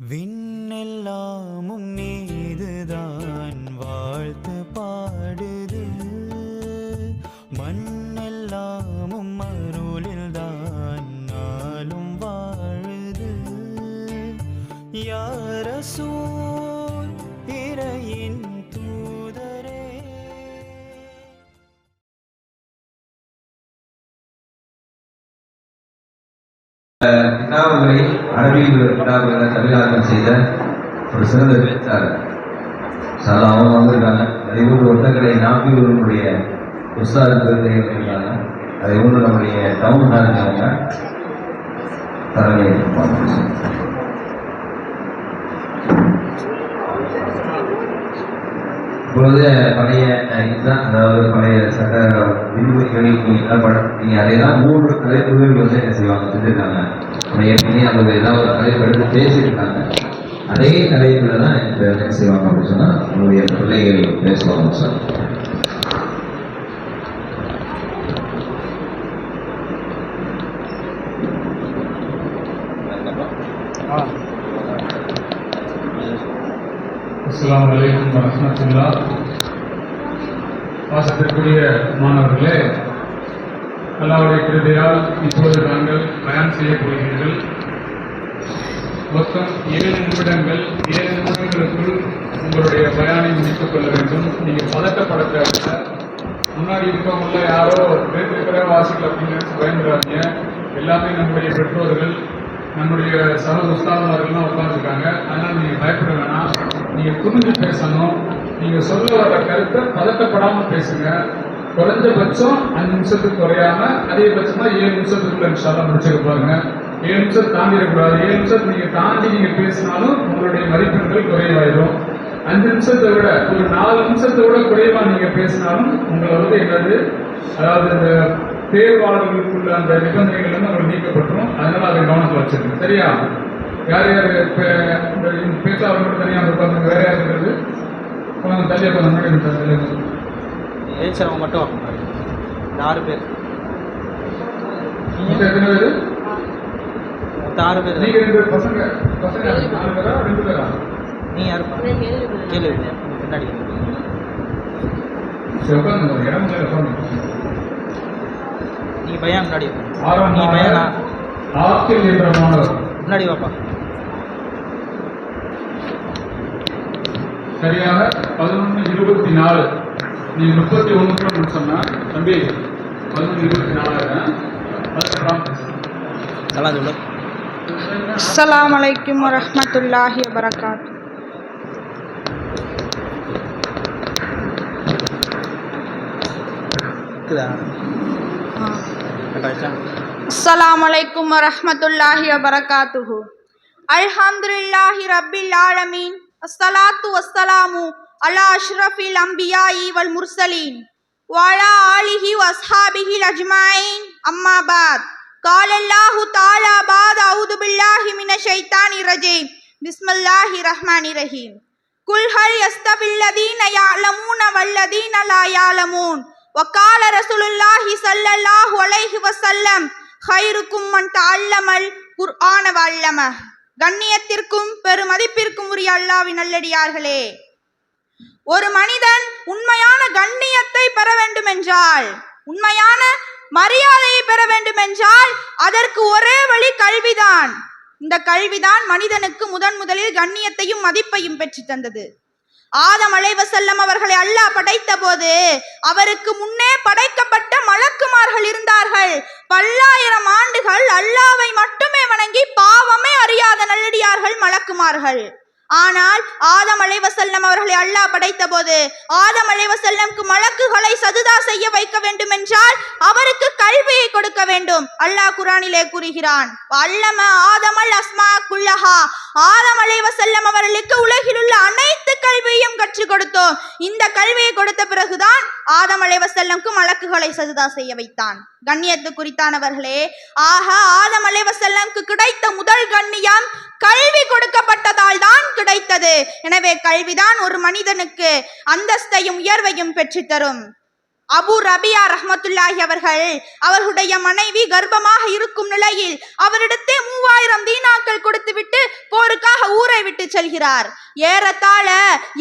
விண்ணெல்லாமும் நீதுதான் வாழ்த்து பாடுது. மண்ணெல்லாமும் அருளில்தான் நாளும் வாழுது. யார இறையின் கிதாபுகளை அரபியில் கிதாபுகளை தமிழாக்கம் செய்த ஒரு சிறந்த பேச்சாளர் சார் அவங்க வந்திருக்காங்க. அதே போன்று ஒட்டக்கடை நாப்பியூருடைய உஸ்தாது பெருந்தை இருக்காங்க அதே போன்று நம்முடைய டவுன் ஹால் அவங்க தலைமை இப்பொழுது பழைய இதுதான். அதாவது பழைய சட்ட விதிமுறைகளுக்கு நீங்கள் அதே தான் மூன்று தலைப்புகள் வந்து என்ன செய்வாங்க. செஞ்சுருக்காங்க. ஏற்கனவே அவங்க ஏதாவது ஒரு பேசியிருக்காங்க. அதே தலைப்பில் தான் இப்போ என்ன செய்வாங்க அப்படின்னு சொன்னால் நம்மளுடைய பிள்ளைகள் பேசுவாங்க சார். அஸ்ஸலாமு அலைக்கும் வரஹ்மத்துல்லா வாசத்திற்குரிய மாணவர்களே அல்லாவுடைய கிருபையால் இப்போது நாங்கள் பயன் செய்யப் போகிறீர்கள். மொத்தம் ஏழு நிமிடங்கள் ஏழு நிமிடங்களுக்குள் உங்களுடைய பயானை முடித்துக் கொள்ள வேண்டும். நீங்கள் பதட்டப்பட தேவையில்லை முன்னாடி இருக்கவங்கள யாரோ வேறு வாசிக்கல அப்படின்னு பயன்படுறாங்க எல்லாமே நம்முடைய பெற்றோர்கள் நம்முடைய சக உஸ்தாதமார்கள்லாம் உட்காந்துருக்காங்க அதனால் நீங்கள் பயப்பட வேணாம். நீங்கள் புரிஞ்சு பேசணும். நீங்கள் சொல்ல வர கருத்தை பதட்டப்படாமல் பேசுங்க. குறைஞ்சபட்சம் அஞ்சு நிமிஷத்துக்கு குறையாம அதிகபட்சமா ஏழு நிமிஷத்துக்குள்ள நிமிஷம் முடிச்சிருக்க பாருங்க. ஏழு நிமிஷம் தாண்டிடக்கூடாது. ஏழு நிமிஷம் நீங்க தாண்டி நீங்க பேசினாலும் உங்களுடைய மதிப்பெண்கள் குறைவாயிடும். அஞ்சு நிமிஷத்தை விட ஒரு நாலு நிமிஷத்தை விட குறைவா நீங்க பேசினாலும் உங்களை வந்து என்னது? அதாவது இந்த தேர்வாளர்களுக்குள்ள அந்த நிபந்தனைகள் வந்து உங்களுக்கு நீக்கப்பட்டுரும். அதனால அதை கவனத்தில் வச்சிருக்கணும் சரியா? யார் யார் இப்ப இந்த பேச்சாளர் மட்டும் தனியாக வந்து வேற யார் இருக்கிறது கொஞ்சம் தள்ளியா கொஞ்சம். ஏச்சரவங்க மட்டும். இந்த ஆறு பேர். மொத்தம் எத்தனை பேர்? மொத்தம் ஆறு பேர். நீங்க ரெண்டு பேர். பசங்க. பசங்க நாலு பேரா? ரெண்டு பேரா? நீ யாருப்பா? கேளு பின்னாடி. நீ பையன் முன்னாடி. நீ பையனா? முன்னாடி வாப்பா. சரியாக பதினொன்று இருபத்தி நாலு. நீ முப்பத்தி ஒன்று சொன்னா தம்பி பதினொன்று இருபத்தி நாலாயிரம். வரஹ்மத்துல்லாஹி வபரகாத். இருக்குதா? கரெக்டா அஸ்ஸலாமு அலைக்கும் வரஹ்மத்துல்லாஹி வபரகாத்துஹு. அல்ஹம்துலில்லாஹி ரப்பில் ஆலமீன். அஸ்ஸலாத்து வஸ்ஸலாமு அலா அஷ்ரஃபில் அம்பியாயி வல் முர்சலீன் وعلى آله وأصحابه الأجمعين أما بعد قال الله تعالى بعد أعوذ بالله من الشيطان الرجيم بسم الله الرحمن الرحيم قل هل يستوي الذين يعلمون والذين لا يعلمون وقال رسول الله صلى الله عليه وسلم خيركم من تعلم القرآن وعلمه கண்ணியத்திற்கும் பெருமதிப்பிற்கும் உரிய அல்லாவின் நல்லடியார்களே ஒரு மனிதன் உண்மையான கண்ணியத்தை பெற வேண்டுமென்றால் உண்மையான மரியாதையை பெற வேண்டுமென்றால் அதற்கு ஒரே வழி கல்விதான். இந்த கல்விதான் மனிதனுக்கு முதன் முதலில் கண்ணியத்தையும் மதிப்பையும் பெற்று தந்தது. ஆதம் அலைவசல்லம் அவர்களை அல்லாஹ் படைத்த போது அவருக்கு முன்னே படைக்கப்பட்ட மலக்குமார்கள் இருந்தார்கள். பல்லாயிரம் ஆண்டுகள் அல்லாவை மட்டுமே வணங்கி பாவமே அறியாத நல்லடியார்கள் மலக்குமார்கள். ஆனால் ஆதம் அலைவசல்லம் அவர்களை அல்லாஹ் படைத்த போது ஆதம் அலைவசல்லம்க்கு மலக்குகளை சதுதா செய்ய வைக்க வேண்டும் என்றால் அவருக்கு கல்வியை கொடுக்க வேண்டும். அல்லாஹ் குரானிலே கூறுகிறான் அல்லம ஆதமல் அஸ்மா குல்லஹா ஆதம் அலைவசல்லம் அவர்களுக்கு உலகில் கொடுத்தோம் இந்த கல்வியை கொடுத்த பிறகுதான் ஆதம் அலைவசல்லம்க்கு மலக்குகளை சதுதா செய்ய வைத்தான். கண்ணியத்து குறித்தானவர்களே ஆக ஆதம் அலைவசல்லம்க்கு கிடைத்த முதல் கண்ணியம் கல்வி கொடுக்கப்பட்டதால் தான் கிடைத்தது. எனவே கல்விதான் ஒரு மனிதனுக்கு அந்தஸ்தையும் உயர்வையும் பெற்றுத்தரும். அபு ரபியா ரஹமத்துல்லாஹி அவர்கள் அவர்களுடைய மனைவி கர்ப்பமாக இருக்கும் நிலையில் அவரிடத்தே மூவாயிரம் தீனாக்கள் கொடுத்துவிட்டு போருக்காக ஊரை விட்டு செல்கிறார். ஏறத்தாழ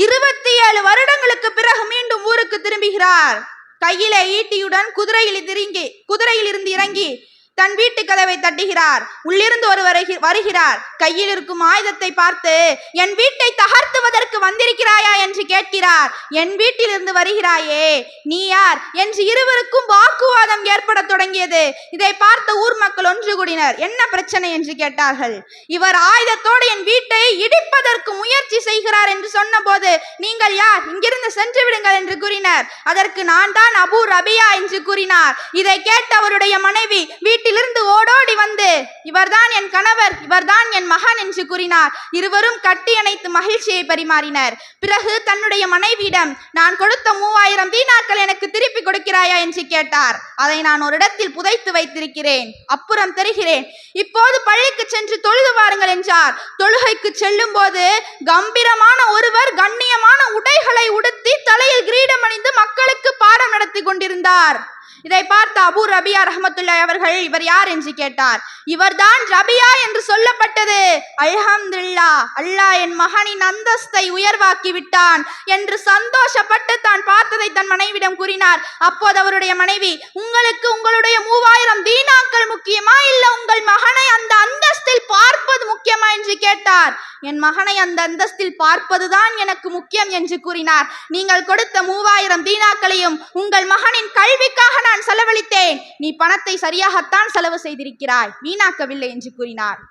இருபத்தி ஏழு வருடங்களுக்கு பிறகு மீண்டும் ஊருக்கு திரும்புகிறார். கையிலே ஈட்டியுடன் குதிரையில் இறங்கி குதிரையில் இருந்து இறங்கி தன் வீட்டு கதவை தட்டுகிறார். உள்ளிருந்து ஒரு வருகிறார். கையில் இருக்கும் ஆயுதத்தை பார்த்து என் வீட்டை தகர்த்துவதற்கு வந்திருக்கிறாயா? என்று கேட்கிறார். என் வீட்டிலிருந்து வருகிறாயே. நீ யார்? என்று இருவருக்கும் வாக்குவாதம் ஏற்பட தொடங்கியது. இதை பார்த்த ஊர் மக்கள் ஒன்று கூடினர். என்ன பிரச்சனை? என்று கேட்டார்கள். இவர் ஆயுதத்தோடு என் வீட்டை இடிப்பதற்கு முயற்சி செய்கிறார் என்று சொன்னபோது நீங்கள் யார்? இங்கிருந்து சென்று விடுங்கள் என்று கூறினர். அதற்கு நான் தான் அபு ரபியா என்று கூறினார். இதை கேட்ட அவருடைய மனைவி வீட்டிலிருந்து ஓடோடி வந்து இவர்தான் என் கணவர் இவர்தான் என் மகன் என்று கூறினார். இருவரும் கட்டி அணைத்து மகிழ்ச்சியை பரிமாறினர். பிறகு தன்னுடைய மனைவியிடம் நான் கொடுத்த மூவாயிரம் தீனாக்கள் எனக்கு திருப்பி கொடுக்கிறாயா? என்று கேட்டார். அதை நான் ஒரு இடத்தில் புதைத்து வைத்திருக்கிறேன். அப்புறம் தருகிறேன். இப்போது பள்ளிக்கு சென்று தொழுது வாருங்கள் என்றார். தொழுகைக்கு செல்லும் போது கம்பீரமான ஒருவர் கண்ணியமான உடைகளை உடுத்தி தலையில் கிரீடம் அணிந்து மக்களுக்கு பாடம் நடத்தி கொண்டிருந்தார். இதை பார்த்த அபு ரபியா ரஹமத்துல்லாஹி அவர்கள் இவர் யார் என்று கேட்டார். இவர்தான் ரபியா என்று சொல்லப்பட்டது. அல்ஹம்துல்லா அல்லாஹ் என் மகனின் அந்தஸ்தை உயர்வாக்கி விட்டான் என்று சந்தோஷப்பட்டு தான் பார்த்ததை தன் மனைவியிடம் கூறினார். அப்போது அவருடைய மனைவி உங்களுக்கு உங்களுடைய மூவாயிரம் தீனாக்கள் முக்கியமா இல்ல உங்கள் மகனை அந்த அந்தஸ்தில் பார்ப்பது முக்கியமா என்று கேட்டார் என் மகனை அந்த அந்தஸ்தில் பார்ப்பதுதான் எனக்கு முக்கியம் என்று கூறினார். நீங்கள் கொடுத்த மூவாயிரம் தீனாக்களையும் உங்கள் மகனின் கல்விக்காக நான் செலவழித்தேன். நீ பணத்தை சரியாகத்தான் செலவு செய்திருக்கிறாய். வீணாக்கவில்லை என்று கூறினார்.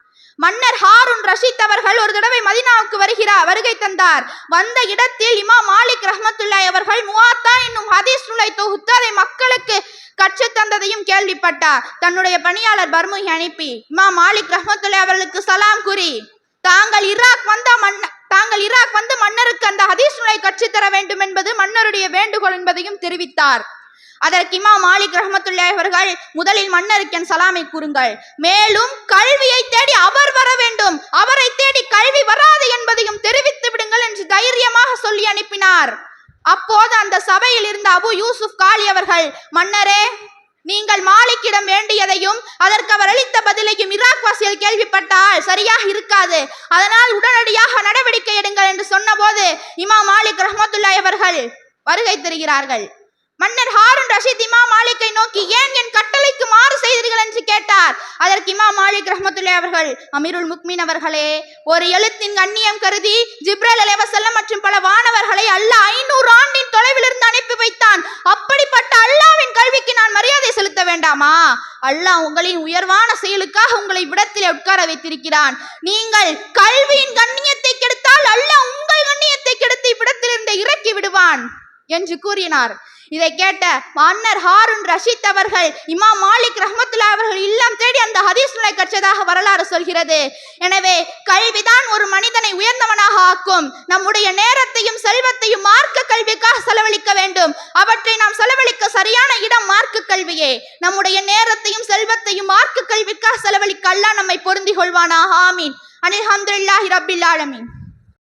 மன்னர் ஹாரூன் ரஷீத் அவர்கள் ஒரு தடவை மதினாவுக்கு வருகிறார் வருகை தந்தார். வந்த இடத்தில் இமா மாலிக் ரஹமத்துல்லாய் அவர்கள் முவாத்தா என்னும் ஹதீஸ் நூலை தொகுத்து அதை மக்களுக்கு கற்று தந்ததையும் கேள்விப்பட்டார். தன்னுடைய பணியாளர் பர்முகி அனுப்பி இமா மாலிக் ரஹமத்துல்லாய் அவர்களுக்கு சலாம் கூறி தாங்கள் ஈராக் வந்த மன்ன தாங்கள் ஈராக் வந்து மன்னருக்கு அந்த ஹதீஸ் நூலை கற்றுத்தர வேண்டும் என்பது மன்னருடைய வேண்டுகோள் என்பதையும் தெரிவித்தார். அதற்கு இமா மாலிக் ரஹமத்துல்லாஹி அவர்கள் முதலில் மன்னருக்கு என் சலாமை கூறுங்கள். மேலும் கல்வியை தேடி அவர் வர வேண்டும். அவரை தேடி கல்வி வராது என்பதையும் தெரிவித்து விடுங்கள் என்று தைரியமாக சொல்லி அனுப்பினார். அப்போது அந்த சபையில் இருந்த அபு யூசுப் காலி அவர்கள் மன்னரே நீங்கள் மாலிக்கிடம் வேண்டியதையும் அதற்கு அவர் அளித்த பதிலையும் ஈராக் வாசியில் கேள்விப்பட்டால் சரியாக இருக்காது. அதனால் உடனடியாக நடவடிக்கை எடுங்கள் என்று சொன்னபோது இமாம் மாலிக் ரஹமத்துல்லாய் அவர்கள் வருகை தருகிறார்கள். மன்னர் ஹாரூன் ரஷீத் இமாம் மாலிக்கை நோக்கி ஏன் என் கட்டளைக்கு மாறு செய்தீர்கள்? என்று கேட்டார். அதற்கு இமாம் மாலிக் ரஹமத்துல்லே அவர்கள் அமீருல் முக்மின் அவர்களே ஒரு எழுத்தின் கண்ணியம் கருதி ஜிப்ரல் அலைவசல்லம் மற்றும் பல வானவர்களை அல்லாஹ் ஐநூறு ஆண்டின் தொலைவிலிருந்து அனுப்பி வைத்தான். அப்படிப்பட்ட அல்லாஹ்வின் கல்விக்கு நான் மரியாதை செலுத்த வேண்டாமா? அல்லாஹ் உங்களின் உயர்வான செயலுக்காக உங்களை விடத்திலே உட்கார வைத்திருக்கிறான். நீங்கள் கல்வியின் கண்ணியத்தை கெடுத்தால் அல்லாஹ் உங்கள் கண்ணியத்தை கெடுத்து இவ்விடத்திலிருந்து இறக்கி விடுவான். என்று கூறினார். இதை கேட்ட மன்னர் ஹாரூன் ரஷீத் அவர்கள் இமாம் மாலிக் ரஹமத்துல்லா அவர்கள் இல்லம் தேடி அந்த ஹதீஸ் நூலை கற்றதாக வரலாறு சொல்கிறது. எனவே கல்விதான் ஒரு மனிதனை உயர்ந்தவனாக ஆக்கும். நம்முடைய நேரத்தையும் செல்வத்தையும் மார்க்க கல்விக்காக செலவழிக்க வேண்டும். அவற்றை நாம் செலவழிக்க சரியான இடம் மார்க்க கல்வியே. நம்முடைய நேரத்தையும் செல்வத்தையும் மார்க்க கல்விக்காக செலவழிக்க அல்லா நம்மை பொருந்தி கொள்வானா ஆமீன். அனில் ஹம்துல்லாஹி ரபில் ஆலமீன்.